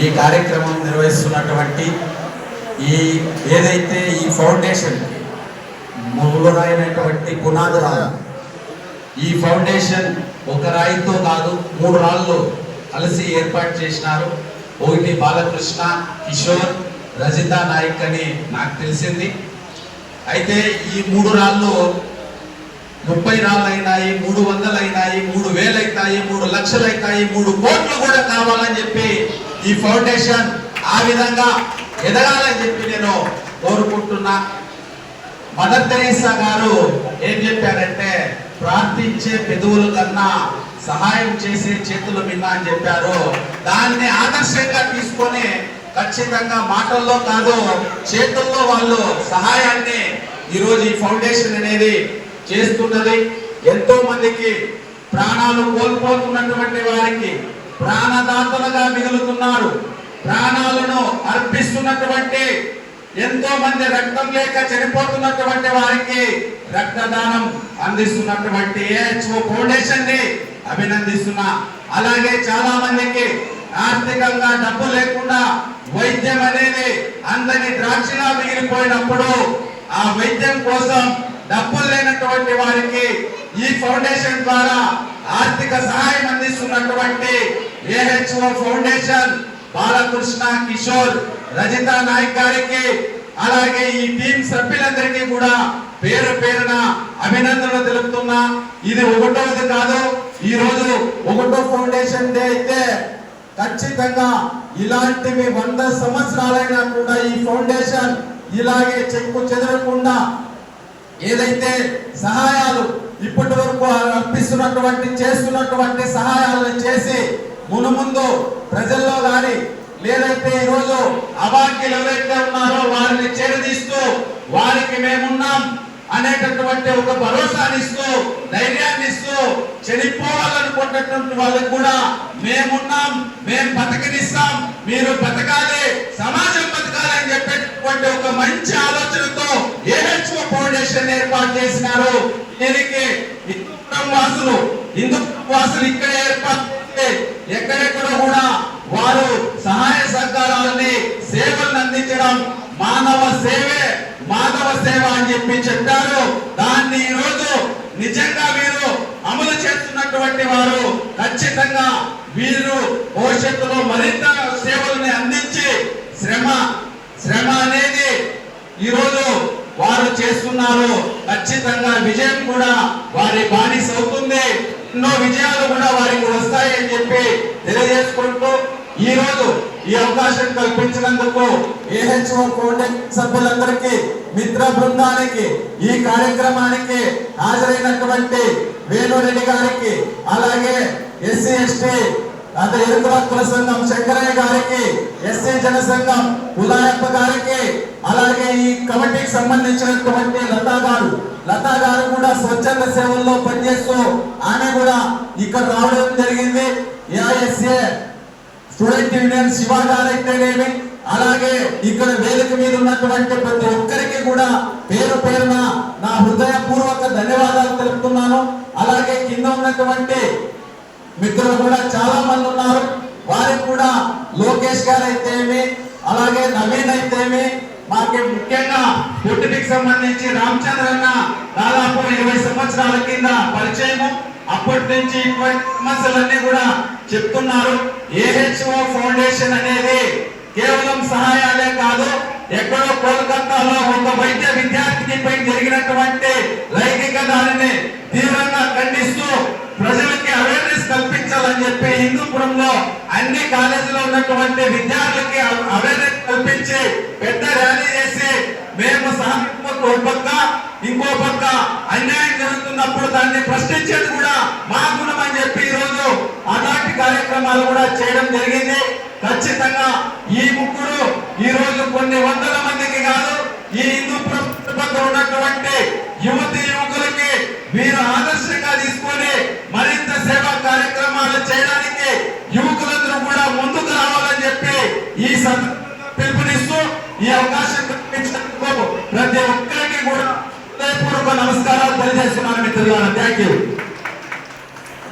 ఈ కార్యక్రమం నిర్వహిస్తున్నటువంటి ఈ ఏదైతే ఈ ఫౌండేషన్ మూలరాయినటువంటి పునాది రాయి ఈ ఫౌండేషన్ ఒక రాయితో కాదు మూడు రాళ్ళు కలిసి ఏర్పాటు చేసినారు. ఒకటి బాలకృష్ణ కిషోర్ రజిత నాయక్ అని నాకు తెలిసింది. అయితే ఈ మూడు రాళ్ళు ముప్పై రాళ్ళు అయినాయి మూడు వందలు అయినాయి మూడు వేలు అవుతాయి మూడు లక్షలు అవుతాయి మూడు కోట్లు కూడా కావాలని చెప్పి ఈ ఫౌండేషన్ ఆ విధంగా ఎదగాలని చెప్పి నేను కోరుకుంటున్నా. మదర్ తెరీసా గారు ఏం చెప్పారంటే ప్రార్థించే పెదవుల కన్నా సహాయం చేసే చేతులు మిన్న అని చెప్పారు. దాన్ని ఆదర్శంగా తీసుకొని ఖచ్చితంగా మాటల్లో కాదు చేతుల్లో వాళ్ళు సహాయాన్ని ఈరోజు ఈ ఫౌండేషన్ అనేది చేస్తున్నది. ఎంతో మందికి ప్రాణాలు కోల్పోతున్నటువంటి వారికి ప్రాణదాతలుగా మిగులుతున్నారు. ప్రాణాలను అర్పిస్తున్నటువంటి ఎంతో మంది రక్తం లేక చనిపోతున్నటువంటి వారికి రక్తదానం అందిస్తున్నటువంటి ఏహెచ్ఓ ఫౌండేషన్ని అభినందిస్తున్నా. అలాగే చాలా మందికి ఆర్థికంగా డబ్బు లేకుండా వైద్యం అనేది అందని ద్రాక్షలా మిగిలిపోయినప్పుడు ఆ వైద్యం కోసం డబ్బులు లేనటువంటి వారికి ఈ ఫౌండేషన్ ద్వారా ఆర్థిక సహాయం అందిస్తున్నటువంటి ఏహెచ్ఓ ఫౌండేషన్ బాలకృష్ణ కిషోర్ రజిత నాయక్ గారికి అలాగే ఈ టీం సభ్యులందరికీ కూడా పేరు పేరున అభినందనలు తెలుపుతున్నా. ఇది ఒకటోది కాదు ఈ రోజు ఒకటో ఫౌండేషన్ డే అయితే ఖచ్చితంగా ఇలాంటివి వంద సంవత్సరాలైనా కూడా ఈ ఫౌండేషన్ ఇలాగే చెక్కు చెదరకుండా ఏదైతే సహాయాలు ఇప్పటి వరకు అర్పిస్తున్నటువంటి చేస్తున్నటువంటి సహాయాలను చేసి మునుముందు ప్రజల్లో గాని లేదైతే ఈరోజు అభాగ్యులు ఎవరైతే ఉన్నారో వారిని చేరదీస్తూ వారికి మేమున్నాం అనేటటువంటి ఒక భరోసాని ఇస్తూ ధైర్యాన్ని ఇస్తూ చనిపోవాలనుకున్నటువంటి వాళ్ళకు కూడా మేమున్నాం మేము బతకనిస్తాం మీరు బతకాలి సమాజం చెప్పేటటువంటి ఒక మంచి ఆలోచనతో ఏహెచ్ఓ ఫౌండేషన్ ఏర్పాటు చేసినారు. దీనికి హిందూపురం వాసులు హిందూపురం వాసులు ఇక్కడ ఏర్పాటు ఎక్కడెక్కడ కూడా వారు సహాయ సహకారాలని సేవలను అందించడం మానవ సేవే మానవ సేవ అని చెప్పి చెప్పారు. దాన్ని ఈ రోజు నిజంగా వీరు అమలు చేస్తున్నటువంటి వారు ఖచ్చితంగా వీరు భవిష్యత్తులో మరింత సేవల్ని అందించారు శ్రమ శ్రమ అనేది ఈరోజు వారు ఉన్నారు ఖచ్చితంగా విజయం కూడా వారి బానిస అవుతుంది. ఎన్నో విజయాలు కూడా వారికి వస్తాయని చెప్పి తెలియజేసుకుంటూ ఈ రోజు ఈ అవకాశం కల్పించినందుకు ఏహెచ్ఓ కోటెక్ సభ్యులందరికీ మిత్ర బృందానికి ఈ కార్యక్రమానికి హాజరైనటువంటి వేణురెడ్డి గారికి అలాగే ఎస్సీ ఎస్టీ అదే ఎరుపు హక్కుల సంఘం శంకరయ్య గారికి ఎస్సీ జన సంఘం ఉదాయప్ప గారికి అలాగే ఈ కమిటీకి సంబంధించినటువంటి లతా గారు. లతా గారు కూడా స్వచ్ఛంద సేవల్లో పనిచేస్తూ ఆమె కూడా ఇక్కడ రావడం జరిగింది. ఏఐఎస్ఏ స్టూడెంట్ యూనియన్ శివ గారు అయితేనేమి అలాగే ఇక్కడ వేదిక మీద ఉన్నటువంటి ప్రతి ఒక్కరికి కూడా పేరు పేరున నా హృదయపూర్వక ధన్యవాదాలు తెలుపుతున్నాను. అలాగే కింద ఉన్నటువంటి మిత్రులు కూడా చాలా మంది ఉన్నారు. వారికి కూడా లోకేష్ గారు అయితేమి అలాగే నవీన్ అయితేమి మాకి ముఖ్యంగా పుట్టికి సంబంధించి రామచంద్ర అన్న దాదాపు ఇరవై సంవత్సరాల కింద పరిచయము. అప్పటి నుంచి సమస్యలన్నీ కూడా చెప్తున్నారు. ఏహెచ్ఓ ఫౌండేషన్ అనేది కేవలం సహాయాలే కాదు ఎక్కడో కోల్కతాలో ఒక వైద్య విద్యార్థికి పై జరిగినటువంటి లైంగిక దానిని తీవ్రంగా ఖండిస్తూ కాలేజీలో ఉన్నటువంటి విద్యార్థులకి అవేర్నెస్ కల్పించి పెద్ద ర్యాలీ చేసి మేము సహాయం ఒక పక్క ఇంకో పక్క అన్యాయం జరుగుతున్నప్పుడు దాన్ని ప్రశ్నించేది కూడా మా గుణం అని చెప్పి ఈ రోజు అలాంటి కార్యక్రమాలు కూడా చేయడం జరిగింది. ఖచ్చితంగా ఈ ముగ్గురు ఈ రోజు కొన్ని వందల మందికి కాదు ఈ హిందూ ఉన్నటువంటి యువతి యువకులకి వీరు ఆదర్శంగా తీసుకొని మరింత సేవా కార్యక్రమాలు చేయడానికి యువకులందరూ కూడా ముందుకు రావాలని చెప్పి ఈ సందర్భంగా పిలుపునిస్తూ ఈ అవకాశం కల్పించినందుకు ప్రతి ఒక్కరికి కూడా హృదయపూర్వక నమస్కారాలు తెలియజేస్తున్నాను మిత్రులారా థ్యాంక్ యూ